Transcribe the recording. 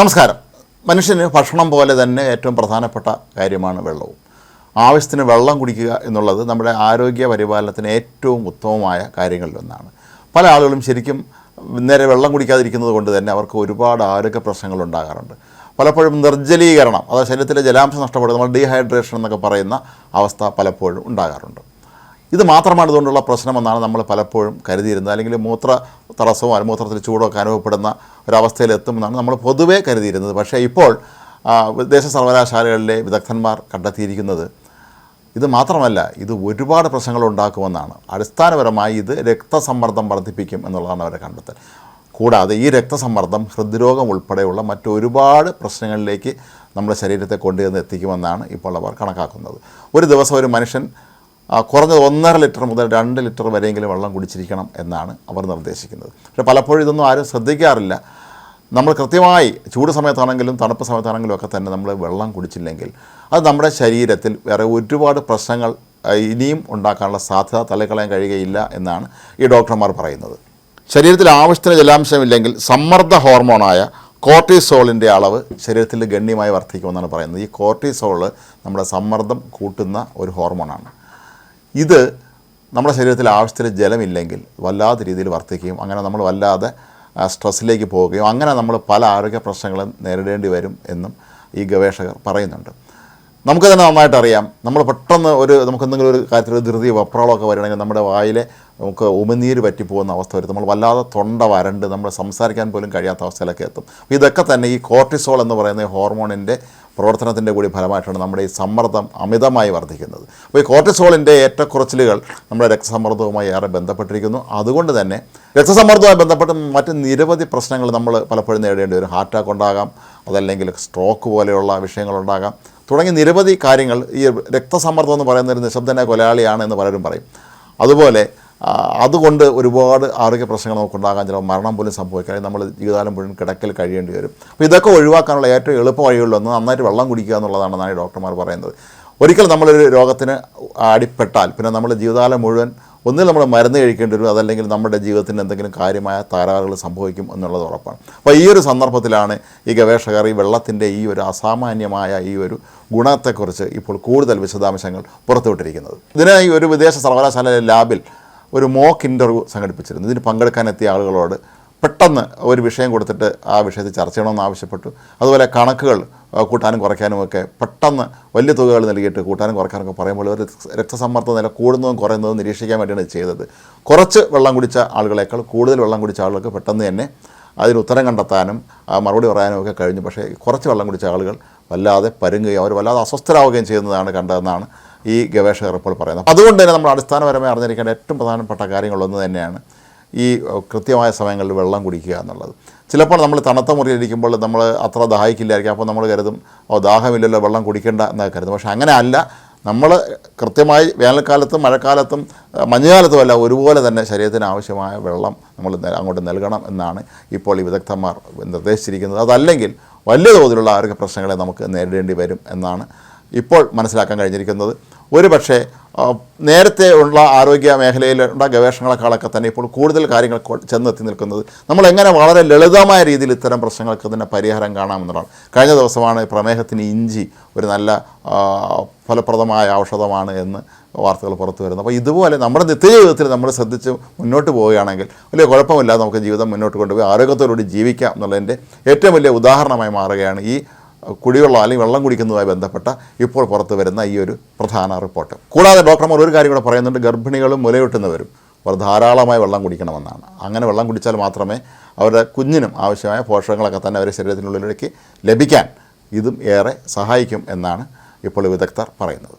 നമസ്കാരം. മനുഷ്യന് ഭക്ഷണം പോലെ തന്നെ ഏറ്റവും പ്രധാനപ്പെട്ട കാര്യമാണ് വെള്ളവും. ആവശ്യത്തിന് വെള്ളം കുടിക്കുക എന്നുള്ളത് നമ്മുടെ ആരോഗ്യ പരിപാലനത്തിന് ഏറ്റവും ഉത്തമമായ കാര്യങ്ങളിലൊന്നാണ് പല ആളുകളും ശരിക്കും നേരെ വെള്ളം കുടിക്കാതിരിക്കുന്നത് കൊണ്ട് തന്നെ അവർക്ക് ഒരുപാട് ആരോഗ്യ പ്രശ്നങ്ങൾ ഉണ്ടാകാറുണ്ട്. പലപ്പോഴും നിർജലീകരണം അതായത് ശരീരത്തിലെ ജലാംശം നഷ്ടപ്പെടുക നമ്മൾ ഡീഹൈഡ്രേഷൻ എന്നൊക്കെ പറയുന്ന അവസ്ഥ പലപ്പോഴും ഉണ്ടാകാറുണ്ട്. ഇത് മാത്രമാണ് ഇതുകൊണ്ടുള്ള പ്രശ്നമെന്നാണ് നമ്മൾ പലപ്പോഴും കരുതിയിരുന്നത്. അല്ലെങ്കിൽ മൂത്ര തടസ്സമോ അല്ലെങ്കിൽ ചൂടോ ചൂടൊക്കെ അനുഭവപ്പെടുന്ന ഒരവസ്ഥയിലെത്തുമെന്നാണ് നമ്മൾ പൊതുവേ കരുതിയിരുന്നത്. പക്ഷേ ഇപ്പോൾ വിദേശ സർവകലാശാലകളിലെ വിദഗ്ധന്മാർ കണ്ടെത്തിയിരിക്കുന്നത് ഇത് മാത്രമല്ല ഇത് ഒരുപാട് പ്രശ്നങ്ങൾ ഉണ്ടാക്കുമെന്നാണ്. അടിസ്ഥാനപരമായി ഇത് രക്തസമ്മർദ്ദം വർദ്ധിപ്പിക്കും എന്നുള്ളതാണ് അവരെ കണ്ടെത്തൽ. കൂടാതെ ഈ രക്തസമ്മർദ്ദം ഹൃദ്രോഗം ഉൾപ്പെടെയുള്ള മറ്റൊരുപാട് പ്രശ്നങ്ങളിലേക്ക് നമ്മുടെ ശരീരത്തെ കൊണ്ടുചെന്ന് എത്തിക്കുമെന്നാണ് ഇപ്പോൾ അവർ കണക്കാക്കുന്നത്. ഒരു ദിവസം ഒരു മനുഷ്യൻ കുറഞ്ഞത് ഒന്നര ലിറ്റർ മുതൽ രണ്ട് ലിറ്റർ വരെയെങ്കിലും വെള്ളം കുടിച്ചിരിക്കണം എന്നാണ് അവർ നിർദ്ദേശിക്കുന്നത്. പക്ഷേ പലപ്പോഴും ഇതൊന്നും ആരും ശ്രദ്ധിക്കാറില്ല. നമ്മൾ കൃത്യമായി ചൂട് സമയത്താണെങ്കിലും തണുപ്പ് സമയത്താണെങ്കിലും ഒക്കെ തന്നെ നമ്മൾ വെള്ളം കുടിച്ചില്ലെങ്കിൽ അത് നമ്മുടെ ശരീരത്തിൽ വേറെ ഒരുപാട് പ്രശ്നങ്ങൾ ഇനിയും ഉണ്ടാക്കാനുള്ള സാധ്യത തള്ളിക്കളയാൻ കഴിയുകയില്ല എന്നാണ് ഈ ഡോക്ടർമാർ പറയുന്നത്. ശരീരത്തിൽ ആവശ്യത്തിന് ജലാംശമില്ലെങ്കിൽ സമ്മർദ്ദ ഹോർമോണായ കോർട്ടിസോളിന്റെ അളവ് ശരീരത്തിൽ ഗണ്യമായി വർദ്ധിക്കുമെന്നാണ് പറയുന്നത്. ഈ കോർട്ടിസോൾ നമ്മുടെ സമ്മർദ്ദം കൂട്ടുന്ന ഒരു ഹോർമോണാണ്. ഇത് നമ്മുടെ ശരീരത്തിൽ ആവശ്യത്തിൽ ജലമില്ലെങ്കിൽ വല്ലാത്ത രീതിയിൽ വർദ്ധിക്കുകയും അങ്ങനെ നമ്മൾ വല്ലാതെ സ്ട്രെസ്സിലേക്ക് പോവുകയും അങ്ങനെ നമ്മൾ പല ആരോഗ്യ പ്രശ്നങ്ങളും നേരിടേണ്ടി വരും എന്നും ഈ ഗവേഷകർ പറയുന്നുണ്ട്. നമുക്ക് തന്നെ നന്നായിട്ട് അറിയാം. നമ്മൾ പെട്ടെന്ന് ഒരു നമുക്ക് എന്തെങ്കിലും ഒരു കാര്യത്തിൽ ധൃതി വപ്രാളമൊക്കെ വരികയാണെങ്കിൽ നമ്മുടെ വായിലെ നമുക്ക് ഉമിനീര് പറ്റിപ്പോകുന്ന അവസ്ഥ വരും. നമ്മൾ വല്ലാതെ തൊണ്ട വരണ്ട് നമ്മൾ സംസാരിക്കാൻ പോലും കഴിയാത്ത അവസ്ഥയിലൊക്കെ എത്തും. ഇതൊക്കെ തന്നെ ഈ കോർട്ടിസോൾ എന്ന് പറയുന്ന ഹോർമോണിന്റെ പ്രവർത്തനത്തിന്റെ കൂടി ഫലമായിട്ടാണ് നമ്മുടെ ഈ സമ്മർദ്ദം അമിതമായി വർദ്ധിക്കുന്നത്. അപ്പോൾ ഈ കോർട്ടിസോളിന്റെ ഏറ്റക്കുറച്ചിലുകൾ നമ്മുടെ രക്തസമ്മർദ്ദവുമായി ഏറെ ബന്ധപ്പെട്ടിരിക്കുന്നു. അതുകൊണ്ട് തന്നെ രക്തസമ്മർദ്ദവുമായി ബന്ധപ്പെട്ട മറ്റ് നിരവധി പ്രശ്നങ്ങൾ നമ്മൾ പലപ്പോഴും നേടേണ്ടി വരും. ഹാർട്ട് അറ്റാക്ക് ഉണ്ടാകാം അതല്ലെങ്കിൽ സ്ട്രോക്ക് പോലെയുള്ള വിഷയങ്ങളുണ്ടാകാം തുടങ്ങിയ നിരവധി കാര്യങ്ങൾ ഈ രക്തസമ്മർദ്ദം എന്ന് പറയുന്ന നിശബ്ദന കൊലയാളിയാണ് എന്ന് പലരും പറയും. അതുപോലെ അതുകൊണ്ട് ഒരുപാട് ആരോഗ്യ പ്രശ്നങ്ങൾ നമുക്ക് ഉണ്ടാകാൻ ചിലപ്പോൾ മരണം പോലും സംഭവിക്കാൻ നമ്മൾ ജീവിതകാലം മുഴുവൻ കിടക്കൽ കഴിയേണ്ടി വരും. അപ്പോൾ ഇതൊക്കെ ഒഴിവാക്കാനുള്ള ഏറ്റവും എളുപ്പ വഴികളിലൊന്ന് നന്നായിട്ട് വെള്ളം കുടിക്കുക എന്നുള്ളതാണെന്നാണ് ഡോക്ടർമാർ പറയുന്നത്. ഒരിക്കൽ നമ്മളൊരു രോഗത്തിന് അടിപ്പെട്ടാൽ പിന്നെ നമ്മൾ ജീവിതകാലം മുഴുവൻ ഒന്നിൽ നമ്മൾ മരുന്ന് കഴിക്കേണ്ടി വരും അതല്ലെങ്കിൽ നമ്മുടെ ജീവിതത്തിന് എന്തെങ്കിലും കാര്യമായ തകരാറുകൾ സംഭവിക്കും എന്നുള്ളത് ഉറപ്പാണ്. അപ്പോൾ ഈ ഒരു സന്ദർഭത്തിലാണ് ഈ ഗവേഷകർ ഈ വെള്ളത്തിന്റെ ഈ ഒരു അസാമാന്യമായ ഈ ഒരു ഗുണത്തെക്കുറിച്ച് ഇപ്പോൾ കൂടുതൽ വിശദാംശങ്ങൾ പുറത്തുവിട്ടിരിക്കുന്നത്. ഇതിനായി ഒരു വിദേശ സർവകലാശാല ലാബിൽ ഒരു മോക്ക് ഇന്റർവ്യൂ സംഘടിപ്പിച്ചിരുന്നു. ഇതിന് പങ്കെടുക്കാനെത്തിയ ആളുകളോട് പെട്ടെന്ന് ഒരു വിഷയം കൊടുത്തിട്ട് ആ വിഷയത്തിൽ ചർച്ച ചെയ്യണമെന്ന് ആവശ്യപ്പെട്ടു. അതുപോലെ കണക്കുകൾ കൂട്ടാനും കുറയ്ക്കാനും ഒക്കെ പെട്ടെന്ന് വലിയ തുകകൾ നൽകിയിട്ട് കൂട്ടാനും കുറയ്ക്കാനൊക്കെ പറയുമ്പോൾ ഒരു രക്തസമ്മർദ്ദ നില കൂടുന്നതും കുറയുന്നതും നിരീക്ഷിക്കാൻ വേണ്ടിയാണ് ചെയ്തത്. കുറച്ച് വെള്ളം കുടിച്ച ആളുകളേക്കാൾ കൂടുതൽ വെള്ളം കുടിച്ച ആളുകൾക്ക് പെട്ടെന്ന് തന്നെ അതിന് ഉത്തരം കണ്ടെത്താനും മറുപടി പറയാനും ഒക്കെ കഴിഞ്ഞു. പക്ഷേ കുറച്ച് വെള്ളം കുടിച്ച ആളുകൾ വല്ലാതെ പരുങ്ങുകയും അവർ വല്ലാതെ അസ്വസ്ഥരാവുകയും ചെയ്യുന്നതാണ് കണ്ടതെന്നാണ് ഈ ഗവേഷകർ ഇപ്പോൾ പറയുന്നത്. അതുകൊണ്ട് തന്നെ നമ്മൾ അടിസ്ഥാനപരമായി അറിഞ്ഞിരിക്കേണ്ട ഏറ്റവും പ്രധാനപ്പെട്ട കാര്യങ്ങളൊന്ന് തന്നെയാണ് ഈ കൃത്യമായ സമയങ്ങളിൽ വെള്ളം കുടിക്കുക എന്നുള്ളത്. ചിലപ്പോൾ നമ്മൾ തണുത്ത മുറിയിലിരിക്കുമ്പോൾ നമ്മൾ അത്ര ദാഹിക്കില്ലായിരിക്കും. അപ്പോൾ നമ്മൾ കരുതും ഓ ദാഹമില്ലല്ലോ വെള്ളം കുടിക്കേണ്ട എന്നൊക്കെ കരുതും. പക്ഷേ അങ്ങനെ അല്ല നമ്മൾ കൃത്യമായി വേനൽക്കാലത്തും മഴക്കാലത്തും മഞ്ഞുകാലത്തും അല്ല ഒരുപോലെ തന്നെ ശരീരത്തിന് ആവശ്യമായ വെള്ളം നമ്മൾ അങ്ങോട്ട് നൽകണം എന്നാണ് ഇപ്പോൾ ഈ വിദഗ്ധന്മാർ നിർദ്ദേശിച്ചിരിക്കുന്നത്. അതല്ലെങ്കിൽ വലിയ തോതിലുള്ള ആരോഗ്യ പ്രശ്നങ്ങളെ നമുക്ക് നേരിടേണ്ടി വരും എന്നാണ് ഇപ്പോൾ മനസ്സിലാക്കാൻ കഴിഞ്ഞിരിക്കുന്നത്. ഒരു പക്ഷേ നേരത്തെ ഉള്ള ആരോഗ്യ മേഖലയിലുള്ള ഗവേഷണങ്ങളെക്കാളൊക്കെ തന്നെ ഇപ്പോൾ കൂടുതൽ കാര്യങ്ങൾ ചെന്നെത്തി നിൽക്കുന്നത്. നമ്മൾ എങ്ങനെ വളരെ ലളിതമായ രീതിയിൽ ഇത്തരം പ്രശ്നങ്ങൾക്ക് തന്നെ പരിഹാരം കാണാമെന്നുള്ളതാണ് കഴിഞ്ഞ ദിവസമാണ് പ്രമേഹത്തിന് ഇഞ്ചി ഒരു നല്ല ഫലപ്രദമായ ഔഷധമാണ് എന്ന് വാർത്തകൾ പുറത്തു വരുന്നത്. അപ്പോൾ ഇതുപോലെ നമ്മുടെ നിത്യജീവിതത്തിൽ നമ്മൾ ശ്രദ്ധിച്ച് മുന്നോട്ട് പോവുകയാണെങ്കിൽ വലിയ കുഴപ്പമില്ലാതെ നമുക്ക് ജീവിതം മുന്നോട്ട് കൊണ്ടുപോയി ആരോഗ്യത്തോടുകൂടി ജീവിക്കാം എന്നുള്ളതിന്റെ ഏറ്റവും വലിയ ഉദാഹരണമായി മാറുകയാണ് ഈ കുടിവെള്ളം അല്ലെങ്കിൽ വെള്ളം കുടിക്കുന്നതുമായി ബന്ധപ്പെട്ട ഇപ്പോൾ പുറത്തു വരുന്ന ഈ ഒരു പ്രധാന റിപ്പോർട്ട്. കൂടാതെ ഡോക്ടർമാർ ഒരു കാര്യം കൂടെ പറയുന്നുണ്ട് ഗർഭിണികളും മുലയൂട്ടുന്നവരും അവർ ധാരാളമായി വെള്ളം കുടിക്കണമെന്നാണ്. അങ്ങനെ വെള്ളം കുടിച്ചാൽ മാത്രമേ അവരുടെ കുഞ്ഞിനും ആവശ്യമായ പോഷകങ്ങളൊക്കെ തന്നെ അവരുടെ ശരീരത്തിനുള്ളിലേക്ക് ലഭിക്കാൻ ഇതും ഏറെ സഹായിക്കും എന്നാണ് ഇപ്പോൾ വിദഗ്ധർ പറയുന്നത്.